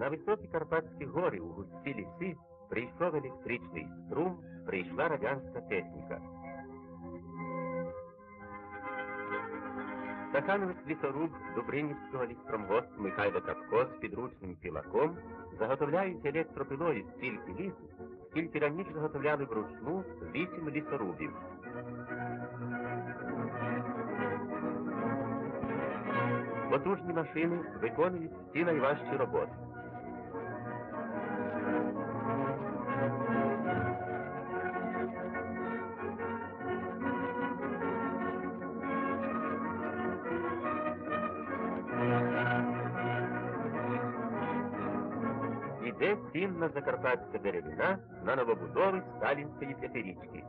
На високі Карпатські гори у густі ліси прийшов електричний струм, прийшла радянська техніка. Стахановець лісоруб Дубринівського ліспромвоз Михайло Капко з підручним пілаком заготовляють електропилою стільки лісу, скільки раніше заготовляли вручну вісім лісорубів. Потужні машини виконують всі найважчі роботи. Іде цінна закарпатська деревина на новобудови Сталінської п'ятирічки.